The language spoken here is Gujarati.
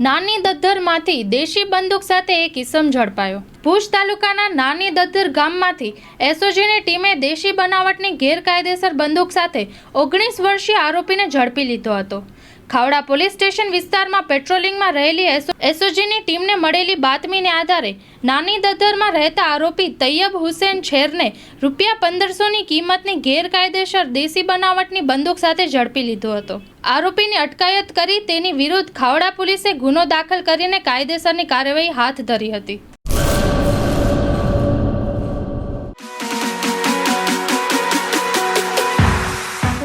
નાની દદ્ધરમાંથી દેશી બંદૂક સાથે એક ઇસમ ઝડપાયો. ભુજ તાલુકાના નાની દદ્ધર ગામમાંથી એસઓજીની ટીમે દેશી બનાવટની ગેરકાયદેસર બંદૂક સાથે ઓગણીસ વર્ષીય આરોપીને ઝડપી લીધો હતો. ખાવડા પોલીસ સ્ટેશન વિસ્તારમાં પેટ્રોલિંગમાં રહેલી એસો- એસઓજીની ટીમને મળેલી બાતમીને આધારે નાની દદરમાં રહેતા આરોપી તૈયબ હુસેન છેરને રૂપિયા પંદરસોની કિંમતની ગેરકાયદેસર દેશી બનાવટની બંદૂક સાથે ઝડપી લીધો હતો. આરોપીની અટકાયત કરી તેની વિરુદ્ધ ખાવડા પોલીસે ગુનો દાખલ કરીને કાયદેસરની કાર્યવાહી હાથ ધરી હતી.